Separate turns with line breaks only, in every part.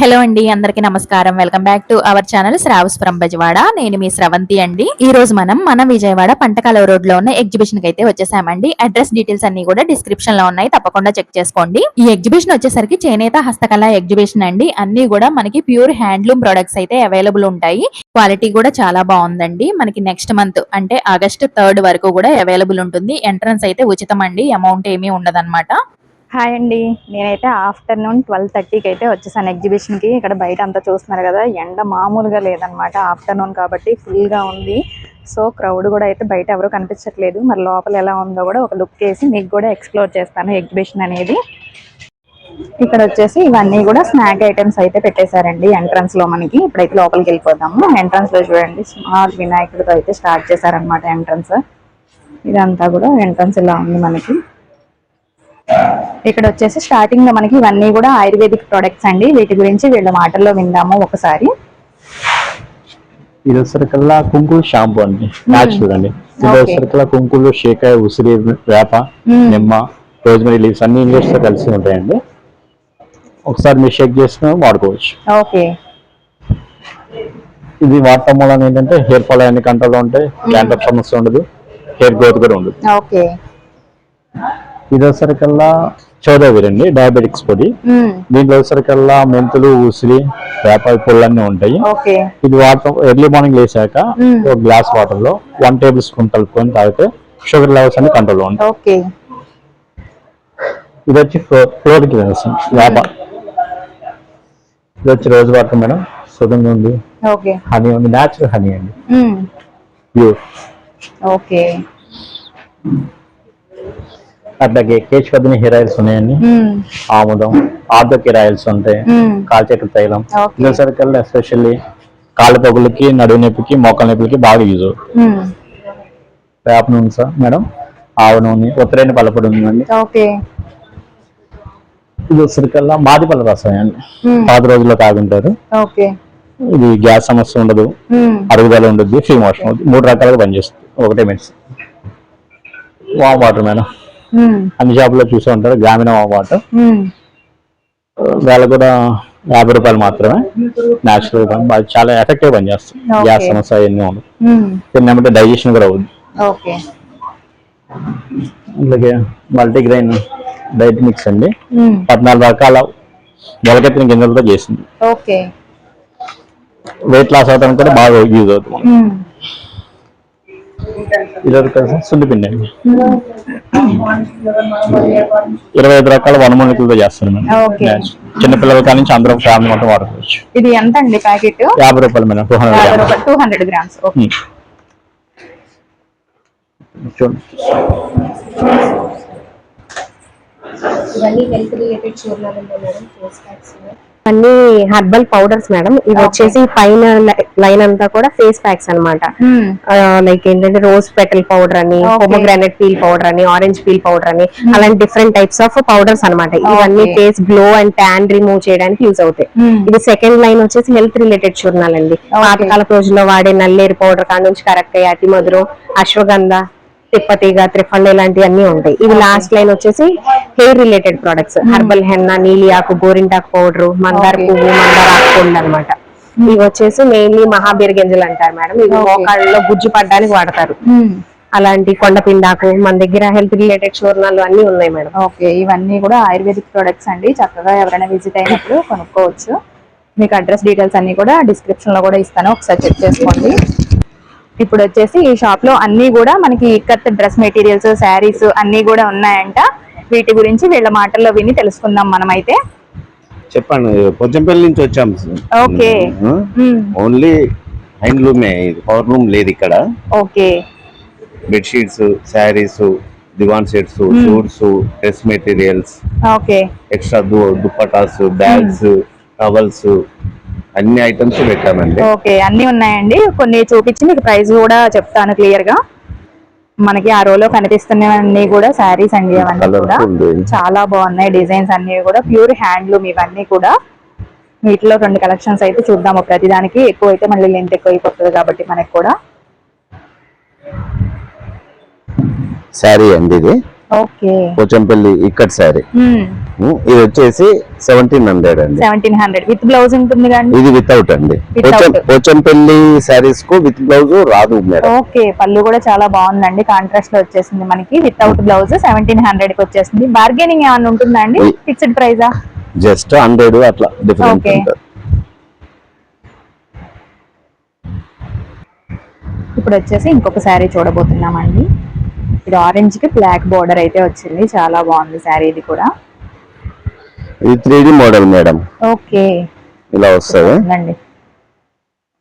Hello అండి అందరికీ నమస్కారం. Welcome back to our channel Shravas from Bezawada. నేను మీ స్రవంతి అండి. ఈ రోజు మనం మన విజయవాడ పంటకాల రోడ్లో ఉన్న ఎగ్జిబిషన్కి అయితే వచ్చేసామండి. అడ్రస్ డీటెయిల్స్ అన్ని కూడా డిస్క్రిప్షన్లో ఉన్నాయి. తప్పకుండా చెక్ చేసుకోండి. ఈ ఎగ్జిబిషన్ వచ్చేసరికి చేనేత హస్తకళ ఎగ్జిబిషన్ అండి. అన్ని కూడా మనకి ప్యూర్ హ్యాండ్లూమ్ ప్రొడక్ట్స్ అయితే అవైలబుల్ ఉంటాయి. క్వాలిటీ కూడా చాలా బాగుందండి. మనకి నెక్స్ట్ మంత్ అంటే ఆగస్ట్ థర్డ్ వరకు కూడా అవైలబుల్ ఉంటుంది. ఎంట్రన్స్ అయితే ఉచితం అండి. అమౌంట్ ఏమీ ఉండదన్నమాట.
హాయ్ అండి. నేనైతే ఆఫ్టర్నూన్ ట్వెల్వ్ థర్టీకి అయితే వచ్చేసాను ఎగ్జిబిషన్కి. ఇక్కడ బయట అంతా చూస్తున్నారు కదా ఎండ మామూలుగా లేదనమాట ఆఫ్టర్నూన్ కాబట్టి ఫుల్గా ఉంది. సో క్రౌడ్ కూడా అయితే బయట ఎవరు కనిపించట్లేదు. మరి లోపల ఎలా ఉందో కూడా ఒక లుక్ వేసి మీకు కూడా ఎక్స్ప్లోర్ చేస్తాను ఎగ్జిబిషన్ అనేది. ఇక్కడ వచ్చేసి ఇవన్నీ కూడా స్నాక్ ఐటమ్స్ అయితే పెట్టేశారండి ఎంట్రన్స్లో మనకి. ఇప్పుడైతే లోపలికి వెళ్ళిపోదాము. ఎంట్రన్స్లో చూడండి స్మాల్ వినాయకుడితో అయితే స్టార్ట్ చేశారనమాట ఎంట్రన్స్. ఇదంతా కూడా ఎంట్రన్స్ ఇలా ఉంది మనకి. ఇక్కడ వచ్చేసి స్టార్టింగ్లో మనకి ఇవన్నీ కూడా ఆయుర్వేదిక్ ప్రొడక్ట్స్ అండి. వీటి గురించి వీళ్ళ మాటల్లో విందాము ఒకసారి.
ఇది వచ్చరికల్లా కుంకులు షాంపూ అండి. న్యాచురల్ అండి ఇది
Okay.
వచ్చరికల్లా కుంకులు షేకాయ ఉసిరి వేప. నిమ్మ రోజ్మరీ లీవ్స్ అన్ని ఇంగ్లీష్తో కలిసి ఉంటాయండి. ఒకసారి మీరు షేక్ చేసుకుని వాడుకోవచ్చు.
ఓకే.
ఇది వాడటం వలన ఏంటంటే హెయిర్ ఫాల్ అన్ని కంట్రోల్ ఉంటాయి క్యాంటర్ సమస్య ఉండదు హెయిర్ గ్రోత్ కూడా ఉండదు.
ఓకే.
ఇది వచ్చరికల్లా చౌదవీర్ అండి డయాబెటిక్స్ పొడి. దీంట్లో వచ్చరికల్లా మెంతులు ఉసిరి వేప పొళ్ళు అన్నీ ఉంటాయి.
ఓకే.
ఇది వాటర్ ఎర్లీ మార్నింగ్ లేసాక. ఒక గ్లాస్ వాటర్లో వన్ టేబుల్ స్పూన్ కలుపుకొని తాగితే షుగర్ లెవెల్స్ అన్ని కంట్రోల్ ఉంటాయి.
ఓకే.
ఇది వచ్చి ఫ్లోర్ క్లీనర్స్ వేప ఇది వచ్చి రోజు వాటర్ మేడం. సుగంధం ఉంది.
ఓకే.
హనీ ఉంది. న్యాచురల్ హనీ అండి. Pure
okay.
అట్లాగే కేచ్ కదిని హెయిర్ ఆయిల్స్ ఉన్నాయండి. ఆముదం ఆర్దోక్ హెయిర్ ఆయిల్స్ ఉంటాయి. కాల్చెక్క తైలం. ఇదే సరికల్లా ఎస్పెషల్లీ కాళ్ళ పొగులకి నడువు నొప్పికి మోకాల నొప్పికి బాగా యూజ్ వేప నూనె సార్ మేడం. ఆవు నూనె ఉత్తరైన పలపడి ఉందండి. ఇది వచ్చరికల్లా మాదిపల్ల రసం అండి. పాత రోజుల్లో తాగుంటారు. ఇది గ్యాస్ సమస్య ఉండదు. అరుగుదల ఉండదు. ఫ్రీ మోషన్ మూడు రకాలుగా పనిచేస్తుంది. ఒకటే మెడిసిన్. Warm water madam. అన్ని షాపుల్లో చూసే ఉంటారు. గ్రామీణ వాటర్ వేళ కూడా యాభై రూపాయలు మాత్రమే న్యాచురల్ చాలా ఎఫెక్టివ్ పనిచేస్తుంది. గ్యాస్ సమస్య ఉండదు తిన్నామంటే డైజెషన్ కూడా అవుతుంది
ఓకే.
అలాగే మల్టీగ్రెయిన్ డైట్ మిక్స్ అండి. పద్నాలుగు రకాల మొలకెత్తిన గింజలతో చేసింది. వెయిట్ లాస్ అవడానికి కూడా బాగా యూజ్ అవుతుంది. ఒకటి కలిసి సుండిపిండి అండి. ఇరవై ఐదు రకాల వనమూలికలతో చేస్తాను మేడం. చిన్నపిల్లల కాడి నుంచి అందరూ ఫ్యామిలీ మొత్తం వాడుకోవచ్చు.
ఇది ఎంత అండి ప్యాకెట్?
యాభై రూపాయలు madam two
hundred two hundred grams.
చూడండి.
అన్ని హర్బల్ పౌడర్స్ మేడం ఇవి వచ్చేసి పైన లైన్ అంతా కూడా ఫేస్ ప్యాక్స్ అన్నమాట. లైక్ ఏంటంటే రోజ్ పెటల్ పౌడర్ అని. పొమోగ్రానైట్ పీల్ పౌడర్ అని ఆరెంజ్ పీల్ పౌడర్ అని అలాంటి డిఫరెంట్ టైప్స్ ఆఫ్ పౌడర్స్ అన్నమాట. ఇవన్నీ. Face glow and tan remove చేయడానికి యూజ్ అవుతాయి. ఇది సెకండ్ లైన్ వచ్చేసి హెల్త్ రిలేటెడ్ చూర్ణాలండి పాతకాలపు రోజుల్లో వాడే నల్లేరు పౌడర్ కాడ నుంచి కరెక్ట్ అతి మధురం అశ్వగంధ తిప్పతీగ త్రిఫండ్ ఇలాంటివన్నీ ఉంటాయి. ఇవి లాస్ట్ లైన్ వచ్చేసి hair related products herbal henna నీలి ఆకు గోరింటాకు పౌడర్ మందార. పువ్వు మందార ఆకు పొడి అనమాట ఇవి వచ్చేసి మెయిన్లీ మహాబీర్ గింజలు అంటారు మేడం. ఇవి. మోకాళ్ళలో గుజ్జు పడ్డానికి వాడతారు. అలాంటి కొండపిండాకు మన దగ్గర హెల్త్ రిలేటెడ్ చూర్ణాలు అన్ని ఉన్నాయి మేడం.
ఓకే. ఇవన్నీ కూడా ఆయుర్వేదిక్ ప్రొడక్ట్స్ అండి. చక్కగా ఎవరైనా విజిట్ అయినప్పుడు కొనుక్కోవచ్చు. మీకు అడ్రస్ డీటెయిల్స్ అన్ని కూడా డిస్క్రిప్షన్లో కూడా ఇస్తాను. ఒకసారి చెక్ చేసుకోండి. ఇప్పుడు వచ్చేసి ఈ షాప్లో అన్ని కూడా మనకి ఇక్కత్ డ్రెస్ మెటీరియల్స్ శారీస్ అన్ని కూడా ఉన్నాయంట. వీటి గురించి వీళ్ళ మాటల్లో విని తెలుసుకుందాం మనమైతే.
చెప్పండి పొచ్చంపల్లి నుంచి వచ్చాం.
ఓకే.
ఓన్లీ హ్యాండ్లూమే పవర్ రూమ్ లేదు ఇక్కడ.
Okay.
Bedsheets saris divan sets suits dress materials.
Okay.
Extra dupattas bags towels అన్ని ఐటమ్స్ పెట్టామండి.
ఓకే అన్ని ఉన్నాయండి. కొన్ని చూపించి మీకు ప్రైస్ కూడా చెప్తాను క్లియర్గా. మనకి ఆ రోలో కనిపిస్తున్నవన్నీ కూడా శారీస్ అండి అవన్నీ కూడా. చాలా బాగున్నాయి డిజైన్స్ అన్ని కూడా. ప్యూర్ హ్యాండ్లూమ్ ఇవన్నీ కూడా. వీటిలో రెండు కలెక్షన్స్ అయితే చూద్దాము. ప్రతిదానికి ఎక్కువ అయితే మళ్ళీ లెంత్ ఎక్కువ అయిపోతుంది కాబట్టి మనకి కూడా.
శారీ అండి ఇది. పోచంపల్లి ఇక్కడ శారీ ఇది వచ్చేసి సెవెంటీన్ హండ్రెడ్ అండి.
సెవెంటీన్ హండ్రెడ్ విత్ బ్లౌజ్ ఉంటుంది కానీ
ఇది వితౌట్ అండి. పోచంపల్లి శారీస్కు విత్ బ్లౌజ్ రాదు
ఓకే పళ్ళు కూడా చాలా బాగుందండి. కాంట్రాస్ట్లో వచ్చేసింది మనకి. వితౌట్ బ్లౌజ్ సెవెంటీన్ హండ్రెడ్కి వచ్చేసింది. బార్గెనింగ్ ఏమైనా ఉంటుందా అండి. ఫిక్స్డ్ ప్రైజా
జస్ట్ హండ్రెడ్ అట్లా డిఫరెంట్
ఇప్పుడు వచ్చేసి ఇంకొక శారీ చూడబోతున్నామండి. ఇది ఆరెంజ్కి బ్లాక్ బోర్డర్ అయితే వచ్చింది. చాలా బాగుంది శారీ ఇది కూడా.
ఇది త్రీ మోడల్ మేడం
ఓకే
ఇలా వస్తుంది.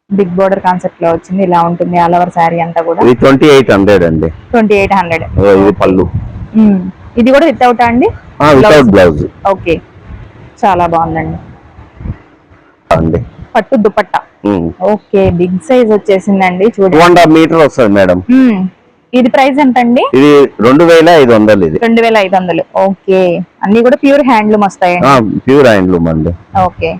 బిగ్ బోర్డర్ కాన్సెప్ట్లో వచ్చింది. ఇలా ఉంటుంది. ఆల్ ఓవర్ శారీ అంతా కూడా.
ఇది ట్వంటీ ఎయిట్ హండ్రెడ్ అండి.
ట్వంటీ ఎయిట్ హండ్రెడ్
ఓ, ఇది పళ్ళు.
ఇది కూడా వితౌట్ అండి?
వితౌట్ బ్లౌజ్
ఓకే చాలా బాగుందండి.
అండి.
పట్టు దుపట్టా. ఓకే బిగ్ సైజ్ వచ్చేసిందండి. చూడండి.
హాఫ్ మీటర్ వస్తుంది మేడం.
ఇది ప్రైస్ ఎంత అండి
ఇది రెండు వేల ఐదు వందలు ఇది.
రెండు వేల ఐదు వందలు. ఓకే. అన్ని కూడా ప్యూర్ హ్యాండ్లూమ్ వస్తాయండి.
ప్యూర్ హ్యాండ్లూమ్ అండి.
ఓకే.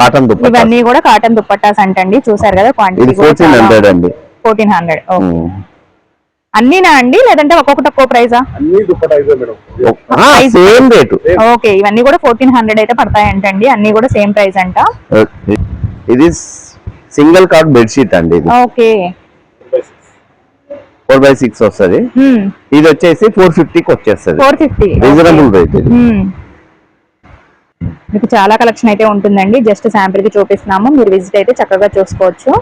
కాటన్ దుప్పట్టా.
ఇవన్నీ కూడా కాటన్ దుపట్టాస్ అంటండి. చూసారు కదా
ఇది
క్వాంటిటీ
ఫోర్టీన్ హండ్రెడ్ అండి.
Fourteen
hundred.
అన్నీనా అండి? లేదంటే ఒక్కొక్కటి ఒక్కో ప్రైజా
సేమ్ రేటు.
ఓకే. ఇవన్నీ కూడా ఫోర్టీన్ హండ్రెడ్ అయితే పడతాయంటండి. అన్ని కూడా సేమ్ ప్రైస్ అంట.
ఇది సింగిల్ కార్డ్ బెడ్షీట్ అండి ఇది.
ఓకే.
ఫోర్ బై సిక్స్ వస్తుంది. ఇది వచ్చేసి ఫోర్ ఫిఫ్టీకి వచ్చేస్తుంది.
Four fifty.
రీజనబుల్ రేట్ ఇది.
మీకు చాలా కలెక్షన్ అయితే ఉంటుందండి. జస్ట్ శాంపిల్కి చూపిస్తున్నాము. మీరు విజిట్ అయితే చక్కగా చూసుకోవచ్చు.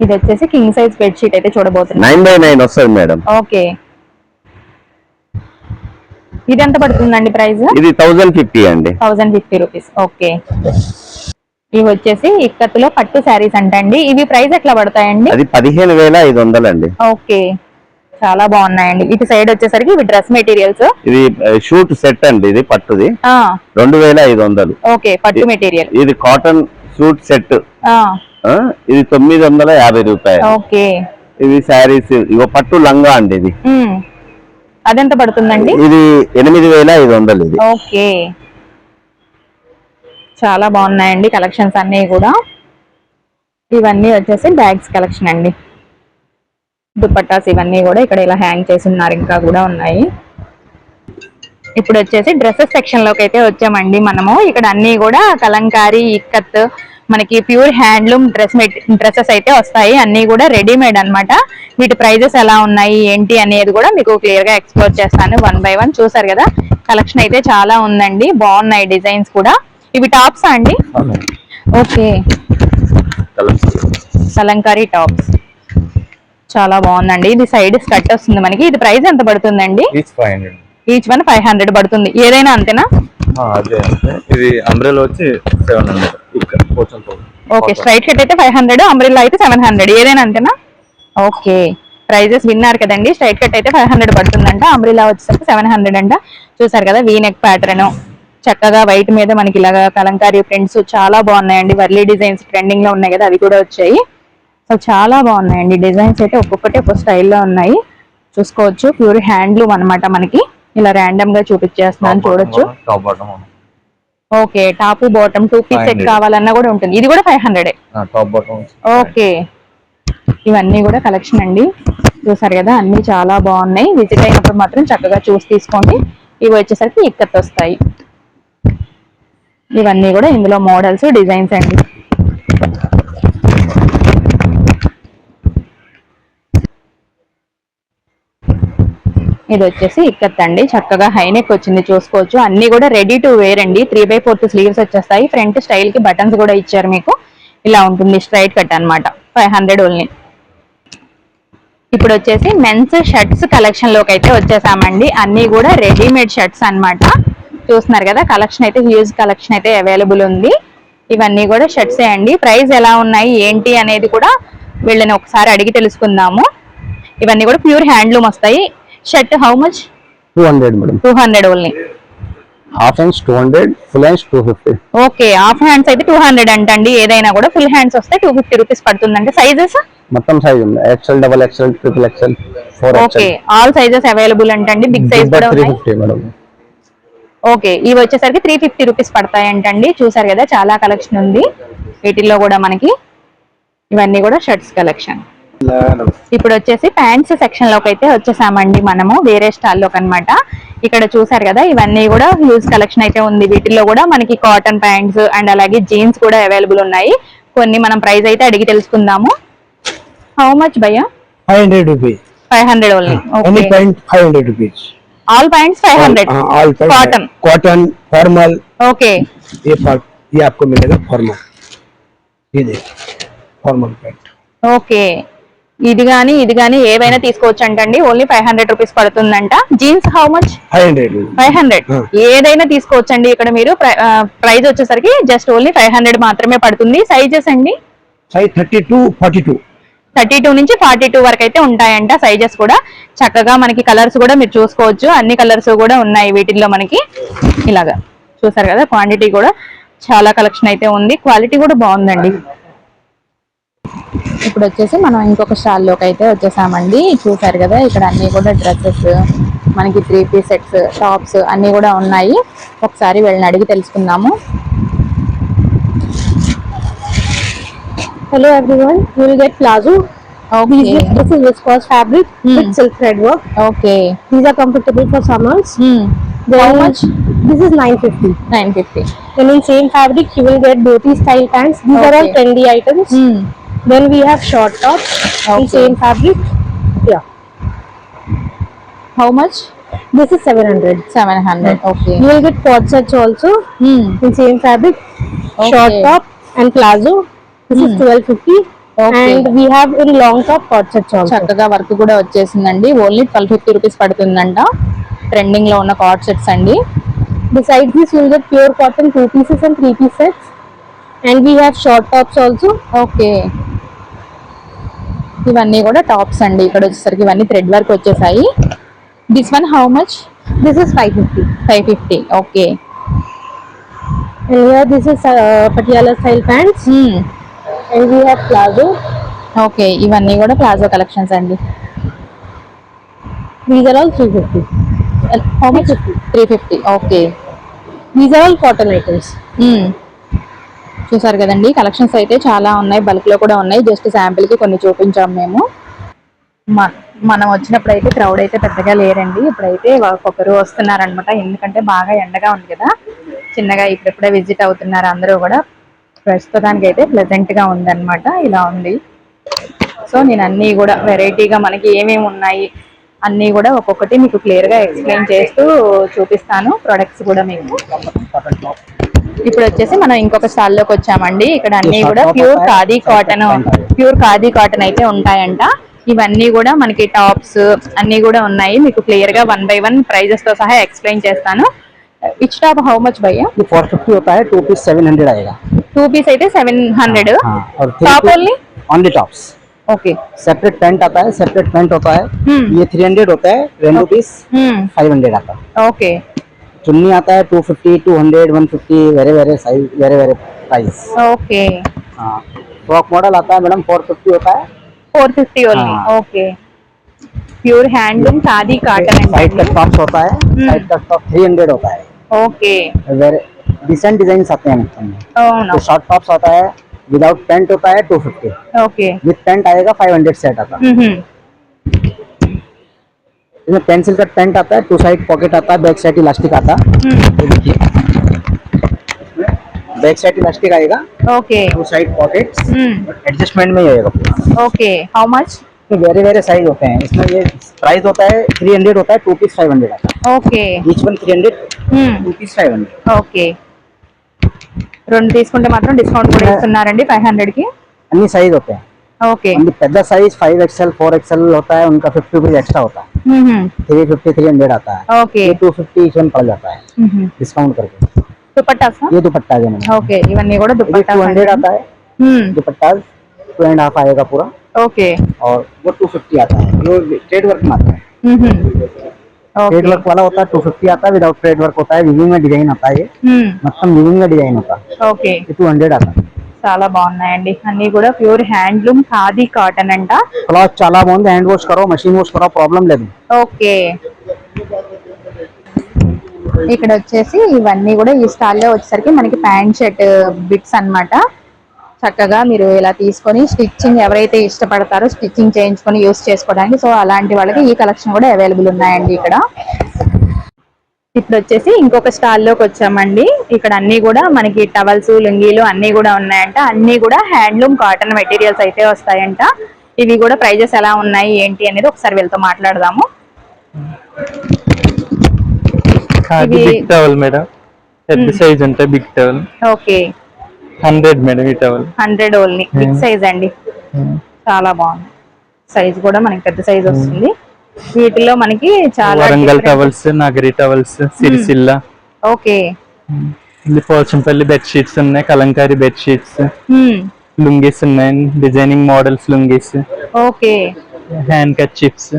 ఇది వచ్చేసి కింగ్ సైజ్ బెడ్షీట్ అయితే చూడబోతున్నాం.
నైన్ బై నైన్ వస్తుంది మేడం.
ఓకే. ఇది ఎంత పడుతుందండి ప్రైస్?
ఇది థౌజండ్ ఫిఫ్టీ అండి.
Thousand fifty rupees okay. ఇవి వచ్చేసి ఇక్కత్తులో పట్టు శారీస్ అంటండి. ఇవి ప్రైస్ ఎట్లా పడతాయండి?
అది పదిహేను వేల ఐదు వందలు అండి.
ఓకే. చాలా బాగున్నాయండి. ఇటు సైడ్ వచ్చేసరికి ఇవి డ్రెస్ మెటీరియల్స్.
ఇది షూట్ సెట్ అండి ఇది పట్టుది. రెండు వేల ఐదు వందలు.
ఓకే పట్టు మెటీరియల్.
ఇది కాటన్ షూట్ సెట్. ఇది తొమ్మిది వందల యాభై రూపాయలు.
ఓకే.
ఇది శారీస్ ఇగో పట్టు లంగా అండి ఇది.
అదెంత పడుతుందండి?
ఇది ఎనిమిది వేల ఐదు వందలు ఇది.
ఓకే. చాలా బాగున్నాయండి కలెక్షన్స్ అన్నీ కూడా. ఇవన్నీ వచ్చేసి బ్యాగ్స్ కలెక్షన్ అండి. దుపట్టాస్ ఇవన్నీ కూడా ఇక్కడ ఇలా హ్యాంగ్ చేసి ఉన్నారు ఇంకా కూడా ఉన్నాయి. ఇప్పుడు వచ్చేసి డ్రెస్సెస్ సెక్షన్లోకి అయితే వచ్చామండి మనము. ఇక్కడ అన్నీ కూడా కలంకారీ ఇక్కత్ మనకి ప్యూర్ హ్యాండ్లూమ్ డ్రెస్ డ్రెస్సెస్ అయితే వస్తాయి. అన్నీ కూడా రెడీమేడ్ అనమాట వీటి ప్రైజెస్ ఎలా ఉన్నాయి ఏంటి అనేది కూడా మీకు క్లియర్గా ఎక్స్ప్లోర్ చేస్తాను వన్ బై వన్. చూసారు కదా కలెక్షన్ అయితే చాలా ఉందండి. బాగున్నాయి డిజైన్స్ కూడా. ఇవి టాప్స్ అండి? ఓకే. కలంకారీ టాప్స్. చాలా బాగుందండి. ఇది సైడ్ స్కర్ట్ వస్తుంది మనకి. ఇది ప్రైస్ ఎంత పడుతుందండి? ఈచ్ వన్ ఫైవ్ హండ్రెడ్ పడుతుంది. ఏదైనా అంతేనా?
ఇది అంబ్రెలా వచ్చి seven hundred
okay straight cut అయితే ఫైవ్ హండ్రెడ్ అంబ్రిల్లా అయితే సెవెన్ హండ్రెడ్ ఏదైనా అంతేనా? ఓకే. ప్రైజెస్ విన్నారు కదండి. స్ట్రైట్ కట్ అయితే ఫైవ్ హండ్రెడ్ పడుతుందంట. అంబ్రిల్లా వచ్చేసరికి సెవెన్ హండ్రెడ్ అంట. చూసారు కదా వీ నెక్ ప్యాటర్న్ చక్కగా వైట్ మీద మనకి ఇలాగా కలంకారీ ప్రింట్స్ చాలా బాగున్నాయండి. వర్లీ డిజైన్స్ ట్రెండింగ్లో ఉన్నాయి కదా అవి కూడా వచ్చాయి. సో చాలా బాగున్నాయండి. డిజైన్స్ అయితే ఒక్కొక్కటి ఒక్కొక్క స్టైల్లో ఉన్నాయి. చూసుకోవచ్చు. ప్యూర్ హ్యాండ్లూమ్ అన్నమాట మనకి. ఇలా ర్యాండమ్గా చూపించేస్తున్నాను చూడొచ్చు. Okay top bottom two piece set
500.
కావాలన్నా కూడా ఉంటుంది. ఇది కూడా ఫైవ్ హండ్రెడ్ ఓకే ఇవన్నీ కూడా కలెక్షన్ అండి. చూసారు కదా అన్ని చాలా బాగున్నాయి. విజిట్ అయినప్పుడు మాత్రం చక్కగా చూసి తీసుకోండి. ఇవి వచ్చేసరికి ఇక్కత్ వస్తాయి. ఇవన్నీ కూడా ఇందులో మోడల్స్ డిజైన్స్ అండి. ఇది వచ్చేసి ఇక్కత్ అండి. చక్కగా హైనెక్ వచ్చింది చూసుకోవచ్చు. అన్ని కూడా రెడీ టు వేర్ అండి. త్రీ బై ఫోర్త్ స్లీవ్స్ వచ్చేస్తాయి. ఫ్రంట్ స్టైల్కి బటన్స్ కూడా ఇచ్చారు మీకు. ఇలా ఉంటుంది స్ట్రైట్ కట్ అన్నమాట. ఫైవ్ హండ్రెడ్ ఓన్లీ ఇప్పుడు వచ్చేసి మెన్స్ షర్ట్స్ కలెక్షన్లోకి అయితే వచ్చేసామండి. అన్ని కూడా రెడీమేడ్ షర్ట్స్ అన్నమాట. చూస్తున్నారు కదా కలెక్షన్ అయితే హ్యూజ్ కలెక్షన్ అయితే అవైలబుల్ ఉంది. ఇవన్నీ కూడా షర్ట్సే అండి. ప్రైస్ ఎలా ఉన్నాయి ఏంటి అనేది కూడా వీళ్ళని ఒకసారి అడిగి తెలుసుకుందాము. ఇవన్నీ కూడా ప్యూర్ హ్యాండ్లూమ్ వస్తాయి. Shirt how much
two hundred madam
two hundred only
half hands two hundred full hands two fifty
okay half hands అయితే టూ హండ్రెడ్ అంటండి. ఏదైనా కూడా ఫుల్ హ్యాండ్స్ వస్తే టూ ఫిఫ్టీ రూపీస్ పడుతుందంటే సైజెస్
మొత్తం సైజ్ ఉంది. XL double XL triple XL four
okay all sizes available అంటండి. Big size కూడా
త్రీ
ఉన్నాయి
ఫిఫ్టీ మేడం
ఓకే ఇవి వచ్చేసరికి త్రీ ఫిఫ్టీ రూపీస్ పడతాయంటండి. చూసారు కదా చాలా కలెక్షన్ ఉంది. వీటిల్లో కూడా మనకి ఇవన్నీ కూడా షర్ట్స్ కలెక్షన్ ఇప్పుడు వచ్చేసి ప్యాంట్స్ సెక్షన్లోకి అయితే వచ్చేసామండి మనము వేరే స్టాల్లోకి అన్నమాట. ఇక్కడ చూసారు కదా ఇవన్నీ కూడా హ్యూజ్ కలెక్షన్ అయితే ఉంది. వీటిల్లో కూడా మనకి కాటన్ ప్యాంట్స్ అండ్ అలాగే జీన్స్ కూడా అవైలబుల్ ఉన్నాయి. కొన్ని మనం ప్రైస్ అయితే అడిగి తెలుసుకుందాము. హౌ మచ్ భయ్యా?
500 rupees.
Five hundred
only pant 500 rupees.
All pants five hundred
हाँ, all pant
Cotton.
Cotton formal
okay
ये फॉर- ये आपको मिलेगा फॉर्मल ये देखिए फॉर्मल पैंट
ఓకే ఇది గానీ ఇది గానీ ఏవైనా తీసుకోవచ్చు అంటండి ఓన్లీ ఫైవ్ హండ్రెడ్ రూపీస్ పడుతుందంట jeans how much
five hundred
five hundred
Hmm.
ఏదైనా తీసుకోవచ్చండి ఇక్కడ మీరు ప్రైస్ వచ్చేసరికి జస్ట్ ఓన్లీ ఫైవ్ హండ్రెడ్ మాత్రమే పడుతుంది సైజెస్ అండి
size thirty two forty two
thirty two నుంచి ఫార్టీ టూ వరకు అయితే ఉంటాయంట సైజెస్ కూడా. చక్కగా మనకి కలర్స్ కూడా మీరు చూసుకోవచ్చు. అన్ని కలర్స్ కూడా ఉన్నాయి వీటిల్లో మనకి. ఇలాగా చూసారు కదా క్వాంటిటీ కూడా చాలా కలెక్షన్ అయితే ఉంది. క్వాలిటీ కూడా బాగుందండి. ఇప్పుడు వచ్చేసి మనం ఇంకొక స్టాల్లోకి అయితే వచ్చేసామండి. చూసారు కదా ఇక్కడ అన్ని కూడా డ్రెస్సెస్ మనకి త్రీ పీస్ సెట్స్ టాప్స్ అన్నీ కూడా ఉన్నాయి. ఒకసారి వెళ్ళని అడిగి తెలుసుకుందాము.
Hello everyone, you will get plazo.
Uh, okay.
This is viscose fabric
hmm.
with silk thread work.
Okay.
These are comfortable for summers.
Hmm. How much?
This is 950.
950.
Then in same fabric you will get dhoti style pants. These okay. are all trendy items. Hmm. Then we have short tops
okay.
in same fabric. Yeah.
How much?
This is 700.
700. Okay.
You will get pod sets also hmm. in same fabric.
Okay.
Short top and plazo this
fifty
and we have long top కాట్సెట్స్
చక్కగా work కూడా వచ్చేసిందండి. Only twelve fifty rupees పడుతుందంట. ట్రెండింగ్లో ఉన్న కాట్సెట్స్ అండి.
Besides this pure cotton pieces three piece sets and we short tops also
okay ఇవన్నీ కూడా టాప్స్ అండి. ఇక్కడ వచ్చేసరికి ఇవన్నీ థ్రెడ్ వర్క్ వచ్చేసాయి. This one how much
this is
five fifty five
fifty okay this is Patiala style pants plazo.
Okay ఇవన్నీ కూడా palazzo collections అండి.
350. How much three fifty okay.
Hmm. చూసారు కదండి కలెక్షన్స్ అయితే చాలా ఉన్నాయి బల్క్లో కూడా ఉన్నాయి. జస్ట్ శాంపిల్కి కొన్ని చూపించాం మేము. మనం వచ్చినప్పుడు అయితే క్రౌడ్ అయితే పెద్దగా లేరండి. ఇప్పుడైతే ఒక్కొక్కరు వస్తున్నారనమాట ఎందుకంటే బాగా ఎండగా ఉంది కదా. చిన్నగా ఇప్పుడిప్పుడే విజిట్ అవుతున్నారు అందరూ కూడా. ప్రస్తుతానికి అయితే ప్లెజెంట్గా ఉందన్నమాట. ఇలా ఉంది. సో నేను అన్ని కూడా వెరైటీగా మనకి ఏమేమి ఉన్నాయి అన్ని కూడా ఒక్కొక్కటి మీకు క్లియర్గా ఎక్స్ప్లెయిన్ చేస్తూ చూపిస్తాను. ప్రొడక్ట్స్ కూడా మీకు. ఇప్పుడు వచ్చేసి మనం ఇంకొక స్టాల్లోకి వచ్చామండి. ఇక్కడ అన్ని కూడా pure khadi cotton pure khadi cotton అయితే ఉంటాయంట. ఇవన్నీ కూడా మనకి టాప్స్ అన్ని కూడా ఉన్నాయి. మీకు క్లియర్గా వన్ బై వన్ ప్రైజెస్తో సహా ఎక్స్ప్లెయిన్ చేస్తాను. ఇచ్ టాప్ హౌ మచ్ భయ్యా
ये फोर फिफ्टी होता है टू पीस सेवन हंड्रेड आएगा
టూ పీస్ అయితే సెవెన్ హండ్రెడ్
हाँ और
top only
only tops
okay
separate pant आता है सेपरेट पैंट होता है
Hmm.
ये थ्री हंड्रेड होता है रेनबो पीस फाइव हंड्रेड आता है
ఓకే
चुन्नी आता है two fifty two hundred one fifty वेरे वेरे साइज वेरे वेरे प्राइस
ఓకే
हाँ फ्रॉक मॉडल आता है मैडम फोर फिफ्टी होता है
ఫోర్ ఫిఫ్టీ ఓన్లీ
हाँ।
Okay pure handloom khadi cotton
side
అండి
कट टॉप्स होता है side cut top three hundred होता है
ओके
वेरी डिसेंट डिज़ाइन आते हैं मतलब शॉर्ट टॉप्स आता है विदाउट पेंट होता है two fifty
okay
with pant आएगा फाइव हंड्रेड सेट आता है। mm-hmm. इसमें पेंसिल का पेंट आता है टू साइड पॉकेट आता है बैक साइड इलास्टिक आता है। mm. तो देखिए। बैक साइड इलास्टिक आएगा
okay
two side pocket adjustment में ही आएगा। ओके
हाउ मच మచ్
तो वेरे वेरे साइज होते हैं इसमें ये प्राइस होता है थ्री हंड्रेड होता है टू पीस फाइव हंड्रेड आता
ఓకే
है each one three hundred two piece five hundred
okay రెండు తీసుకుంటే మాత్రం డిస్కౌంట్ కూడా ఇస్తున్నారండి ఫైవ్ హండ్రెడ్ కి
अन्य साइज होते हैं
ఓకే
अन्य पेद्दा size five XL four XL होता है उनका फिफ्टी रुपीज एक्स्ट्रा होता है थ्री फिफ्टी थ्री हंड्रेड आता है
ఓకే
ये टू फिफ्टी ईच वन पड़ जाता है डिस्काउंट करके
దుపట్టాసా
ये दुपट्टा है मैम
ఓకే ఇవన్నీ కూడా
टू
దుపట్టా
हंड्रेड आता है दुपट्टा टू एंड हाफ आएगा पूरा
ఓకే
और वो टू फिफ्टी आता है वो ट्रेड वर्क में आता है ट्रेड
ఓకే
वर्क वाला होता है टू फिफ्टी आता है विदाउट ट्रेड वर्क होता है विविंग में डिजाइन आता है ये मतलब विविंग में डिजाइन होता है
ఓకే
ये टू हंड्रेड आता है
చాలా బాగున్నాయండి అన్ని కూడా ప్యూర్ హ్యాండ్లూమ్ ఖాదీ కాటన్ అంట
क्लॉथ చాలా బాగుంది హ్యాండ్ వాష్ కరో మషిన్ వాష్ కరో ప్రాబ్లం లేదు
ఓకే ఇక్కడ వచ్చేసి ఇవన్నీ కూడా ఈ స్టాల్లో వచ్చేసరికి మనకి ప్యాంట్ షర్ట్ బిట్స్ అన్నమాట చక్కగా మీరు ఇలా తీసుకొని స్టిచ్చింగ్ ఎవరైతే ఇష్టపడతారో స్టిచ్చింగ్ చేయించుకొని యూస్ చేసుకోవడానికి. సో అలాంటి వాళ్ళకి ఈ కలెక్షన్ కూడా అవైలబుల్ ఉన్నాయండి ఇక్కడ. ఇప్పుడు వచ్చేసి ఇంకొక స్టాల్లోకి వచ్చామండి. ఇక్కడ అన్ని కూడా మనకి టవల్స్ లుంగీలు అన్ని కూడా ఉన్నాయంట. అన్ని కూడా హ్యాండ్లూమ్ కాటన్ మెటీరియల్స్ అయితే వస్తాయంట. ఇవి కూడా ప్రైజెస్ ఎలా ఉన్నాయి ఏంటి అనేది ఒకసారి వీళ్ళతో మాట్లాడదాము.
Big towel madam. పెద్ద సైజ్ ఉంటాయి big towel
okay.
Hundred madam ఈ towel
hundred only. Big size అండి. చాలా బాగుంది. సైజ్ కూడా మనకి పెద్ద సైజ్ వస్తుంది. వీటిలో మనకి చాలా
Warangal towels Nagari towels
Sircilla.
Okay Pochampally bed sheets ఉన్నాయి కలంకారీ బెడ్ షీట్స్. లుంగీస్ ఉన్నాయి designing models
lungis.
Okay handkerchiefs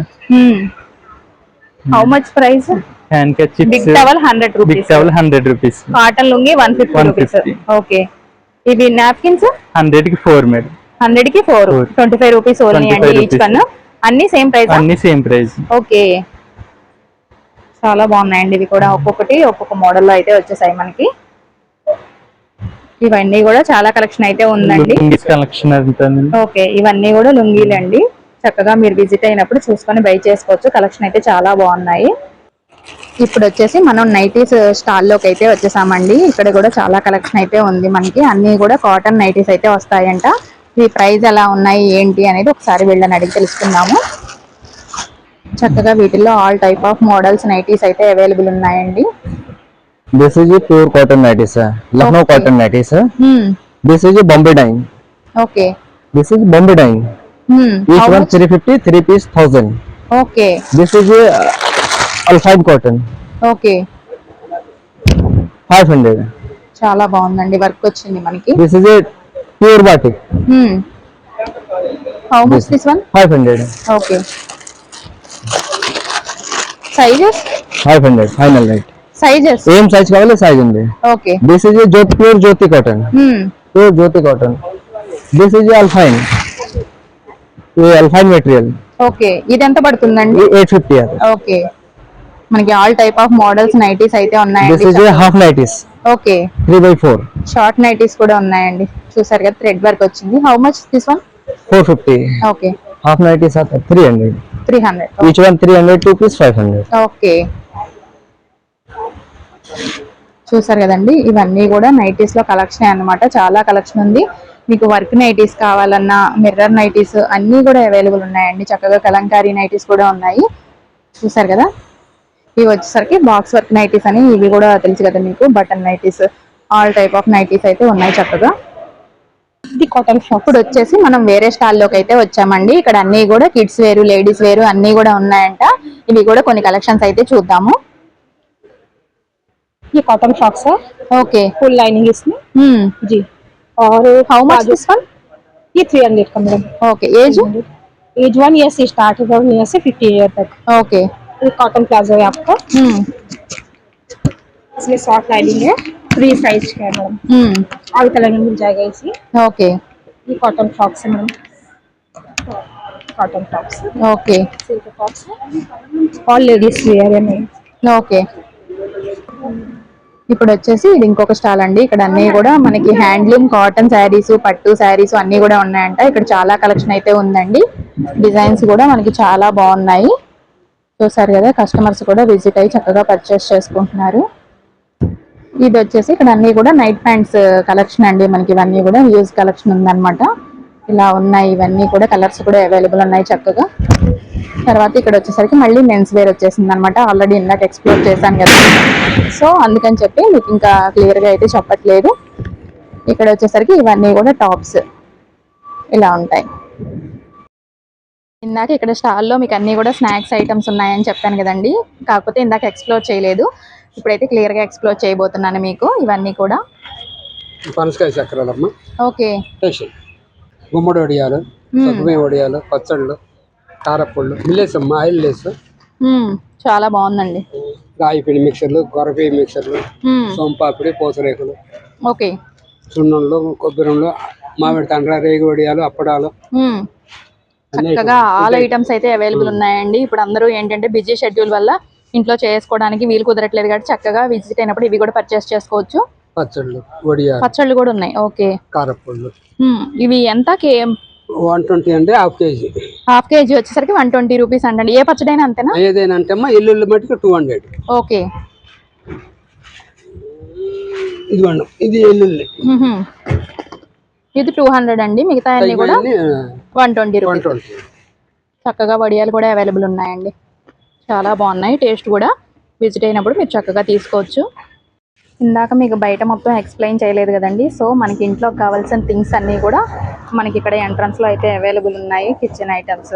how much price
hand
big
kerchiefs
towel hundred
big
rupees
towel hundred rupees
cotton lungi one fifty rupees
150.
Okay ఇవి napkins
హండ్రెడ్కి four madam.
హండ్రెడ్కి
four.
Twenty five rupees only
25
అండి each. One అన్ని same price
అన్ని same price
okay. చాలా బాగున్నాయండి ఇవి కూడా. ఒక్కొక్కటి ఒక్కొక్క మోడల్లో అయితే వచ్చేసాయి మనకి. ఇవన్నీ కూడా చాలా కలెక్షన్ అయితే ఉందండి.
Collection
okay. ఇవన్నీ కూడా లుంగీలు అండి చక్కగా మీరు విజిట్ అయినప్పుడు చూసుకొని బై చేసుకోవచ్చు. కలెక్షన్ అయితే చాలా బాగున్నాయి. ఇప్పుడు వచ్చేసి మనం నైటీస్ స్టాల్లోకి అయితే వచ్చేసామండి ఇక్కడ కూడా చాలా కలెక్షన్ అయితే ఉంది మనకి అన్ని కూడా కాటన్ నైటీస్ అయితే వస్తాయంట ఈ ప్రైస్ ఎలా ఉన్నాయి ఏంటి అనేది ఒకసారి వీళ్ళని అడిగి తెలుసుకుందాము చక్కగా వీటిల్లో all type of models nighties అయితే అవైలబుల్ ఉన్నాయండి
nighties, sir. Lucknow
Okay.
cotton nighties, sir. This is a Bombay dyeing.
Okay
This is Bombay dyeing. Each one 350, 3 piece 1000.
Okay
This is sulphide cotton.
Okay.
500
చాలా బాగుందండి work వచ్చింది మనకి.
This is a pure batik
hmm how much this one
500
okay sizes
500 final right
sizes
ఏం size కావాలి? Size ఉంది.
Okay
this is a Jodhpur Jyoti cotton hmm pure Jyoti cotton this is a alpine a alpine material
okay ఇది ఎంత పడుతుందండి?
850
okay మనకి all type of models nighties అయితే ఉన్నాయండి.
Half nighties,
okay
3 by 4,
short nighties కూడా ఉన్నాయండి. చూసారు కదా థ్రెడ్ వర్క్ వచ్చింది how much this one
450.
Okay
Half nighties are 300.
Three hundred
Each one 300, two piece 500.
Okay చూసారు కదండి ఇవన్నీ కూడా నైటీస్లో కలెక్షన్ అన్నమాట. చాలా కలెక్షన్ ఉంది. మీకు వర్క్ నైటీస్ కావాలన్నా మిర్రర్ నైటీస్ అన్నీ కూడా అవైలబుల్ ఉన్నాయండి. చక్కగా కలంకారీ నైటీస్ కూడా ఉన్నాయి. చూసారు కదా? ఇవి వచ్చేసరికి బాక్స్ వర్క్ నైటీస్ అని ఇవి కూడా తెలుసు కదా మీకు button nighties all type of nighties అయితే ఉన్నాయి చక్కగా ఇది కాటన్ షాప్ ఇప్పుడు వచ్చేసి మనం వేరే స్టాల్ లోకి అయితే వచ్చామండి ఇక్కడ అన్ని కూడా కిడ్స్ వేరు లేడీస్ వేరు అన్ని కూడా ఉన్నాయంట ఇవి కూడా కొన్ని కలెక్షన్స్ అయితే చూద్దాము
ये कॉटन फ्रॉक्स है
ఓకే
फुल लाइनिंग इसमें जी और
హౌ మచ్
बाजू-
దిస్ వన్
ये थ्री हंड्रेड का madam
okay age
age one year से स्टार्ट है वन ईयर से फिफ्टी ईयर तक
ఓకే
ये कॉटन प्लाजो है आपका इसमें शॉर्ट लाइनिंग है फ्री साइज का है मैडम ऑल कलर में मिल जाएगा इसमें
ఓకే
ये कॉटन फ्रॉक्स है madam cotton frocks
okay
silk frocks है ऑल लेडीज वेयर है मैडम
ఓకే ఇప్పుడు వచ్చేసి ఇది ఇంకొక స్టాల్ అండి ఇక్కడ అన్ని కూడా మనకి హ్యాండ్లూమ్ కాటన్ శారీస్ పట్టు శారీస్ అన్ని కూడా ఉన్నాయంట ఇక్కడ చాలా కలెక్షన్ అయితే ఉందండి డిజైన్స్ కూడా మనకి చాలా బాగున్నాయి చూసారు కదా కస్టమర్స్ కూడా విజిట్ అయ్యి చక్కగా పర్చేస్ చేసుకుంటున్నారు. ఇది వచ్చేసి ఇక్కడ అన్ని కూడా నైట్ ప్యాంట్స్ కలెక్షన్ అండి. మనకి ఇవన్నీ కూడా యూజ్ కలెక్షన్ ఉందన్నమాట. ఇలా ఉన్నాయి. ఇవన్నీ కూడా కలర్స్ కూడా అవైలబుల్ ఉన్నాయి చక్కగా. తర్వాత ఇక్కడ వచ్చేసరికి మళ్ళీ మెన్స్ వేర్ వచ్చేసింది అనమాట ఆల్రెడీ ఇందాక ఎక్స్ప్లోర్ చేశాను కదా. సో అందుకని చెప్పి మీకు ఇంకా క్లియర్గా అయితే చెప్పట్లేదు. ఇక్కడ వచ్చేసరికి ఇవన్నీ కూడా టాప్స్ ఇలా ఉంటాయి. ఇందాక ఇక్కడ స్టాల్లో మీకు అన్ని కూడా స్నాక్స్ ఐటమ్స్ ఉన్నాయని చెప్పాను కదండి. కాకపోతే ఇందాక ఎక్స్ప్లోర్ చేయలేదు. ఇప్పుడైతే క్లియర్గా ఎక్స్ప్లోర్ చేయబోతున్నాను మీకు. ఇవన్నీ కూడా.
పనసకాయ చక్రాలమ్మ.
ఓకే.
గుమ్మడి వడియాలు సగ్గుమే వడియాలు పచ్చళ్ళు కారపళ్ళు మిల్లేస్ అమ్మ ఆయిల్ లేస్.
చాలా బాగుందండి.
రాయిపిండి మిక్సర్లు గొరపిండి మిక్సర్లు. సోంపాపిడి పూసరేకులు.
ఓకే.
సున్నుండ్లు కొబ్బరిలు మామిడి తండ్ర రేగి వడియాలు అప్పడాలు.
చక్కగా ఆల్ ఐటమ్స్ అయితే అవైలబుల్ ఉన్నాయండి. ఇప్పుడు అందరూ ఏంటంటే బిజీ షెడ్యూల్ వల్ల ఇంట్లో చేసుకోవడానికి వీలు కుదరట్లేదు కాబట్టి చక్కగా విజిట్ అయినప్పుడు ఇవి కూడా పర్చేస్ చేసుకోవచ్చు.
పచ్చళ్ళు
కూడా ఉన్నాయి. ఓకే
కారపళ్ళు.
ఇవి ఎంత
వన్ ట్వంటీ అంటే హాఫ్ కేజీ.
హాఫ్ కేజీ వచ్చేసరికి వన్ ట్వంటీ రూపీస్ అండి. ఏ పచ్చడైనా అంతేనా?
ఏదైనా అంటే అమ్మా ఎల్లుల్లి మట్టుకు టూ హండ్రెడ్.
ఓకే
ఇదిగోండి ఇది ఎల్లుల్లి.
ఇది టూ హండ్రెడ్ అండి. మిగతా అన్ని కూడా వన్ ట్వంటీ రూపీస్ చక్కగా వడియాలు కూడా అవైలబుల్ ఉన్నాయండి. చాలా బాగున్నాయి. టేస్ట్ కూడా విజిట్ అయినప్పుడు మీరు చక్కగా తీసుకోవచ్చు. ఇందాక మీకు బయట మొత్తం ఎక్స్ప్లెయిన్ చేయలేదు కదండి. సో మనకి ఇంట్లో కావాల్సిన థింగ్స్ అన్నీ కూడా మనకి ఇక్కడ ఎంట్రన్స్లో అయితే అవైలబుల్ ఉన్నాయి. కిచెన్ ఐటమ్స్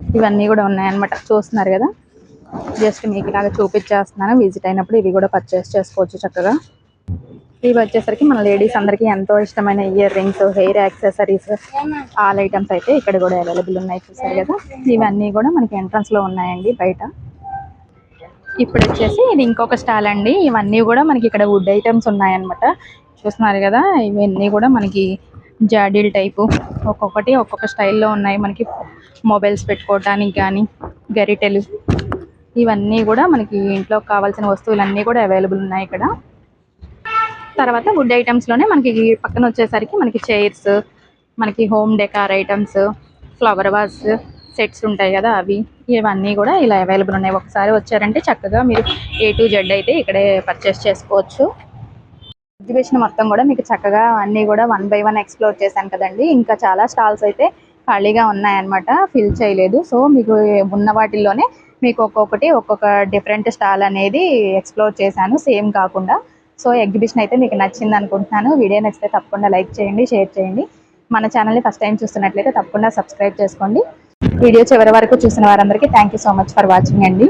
ఇవన్నీ కూడా ఉన్నాయన్నమాట. చూస్తున్నారు కదా? జస్ట్ మీకు ఇలాగ చూపించేస్తున్నాను. విజిట్ అయినప్పుడు ఇవి కూడా పర్చేస్ చేసుకోవచ్చు చక్కగా. ఇవి వచ్చేసరికి మన లేడీస్ అందరికీ ఎంతో ఇష్టమైన earrings hair accessories all items అయితే ఇక్కడ కూడా అవైలబుల్ ఉన్నాయి చూసారు కదా. ఇవన్నీ కూడా మనకి ఎంట్రన్స్లో ఉన్నాయండి బయట. ఇప్పుడు వచ్చేసి ఇది ఇంకొక స్టాల్ అండి. ఇవన్నీ కూడా మనకి ఇక్కడ వుడ్ ఐటమ్స్ ఉన్నాయన్నమాట. చూస్తున్నారు కదా ఇవన్నీ కూడా మనకి జాడీల్ టైపు ఒక్కొక్కటి ఒక్కొక్క స్టైల్లో ఉన్నాయి. మనకి మొబైల్స్ పెట్టుకోవడానికి కానీ గరిటెలు ఇవన్నీ కూడా మనకి ఇంట్లో కావాల్సిన వస్తువులన్నీ కూడా అవైలబుల్ ఉన్నాయి ఇక్కడ. తర్వాత వుడ్ ఐటమ్స్లోనే మనకి పక్కన వచ్చేసరికి మనకి చైర్స్ మనకి home decor items flower vase sets ఉంటాయి కదా అవి. ఇవన్నీ కూడా ఇలా అవైలబుల్ ఉన్నాయి. ఒకసారి వచ్చారంటే చక్కగా మీరు ఏ టు జెడ్ అయితే ఇక్కడే పర్చేస్ చేసుకోవచ్చు. ఎగ్జిబిషన్ మొత్తం కూడా మీకు చక్కగా అన్నీ కూడా వన్ బై వన్ ఎక్స్ప్లోర్ చేశాను కదండి. ఇంకా చాలా స్టాల్స్ అయితే ఖాళీగా ఉన్నాయన్నమాట. ఫిల్ చేయలేదు. సో మీకు ఉన్న వాటిల్లోనే మీకు ఒక్కొక్కటి ఒక్కొక్క డిఫరెంట్ స్టాల్ అనేది ఎక్స్ప్లోర్ చేశాను. సేమ్ కాకుండా సో ఎగ్జిబిషన్ అయితే మీకు నచ్చింది అనుకుంటున్నాను. వీడియో నచ్చితే తప్పకుండా లైక్ చేయండి షేర్ చేయండి. మన ఛానల్ని ఫస్ట్ టైం చూస్తున్నట్లయితే తప్పకుండా సబ్స్క్రైబ్ చేసుకోండి. వీడియో చివరి వరకు చూసిన వారందరికీ thank you so much for watching అండి.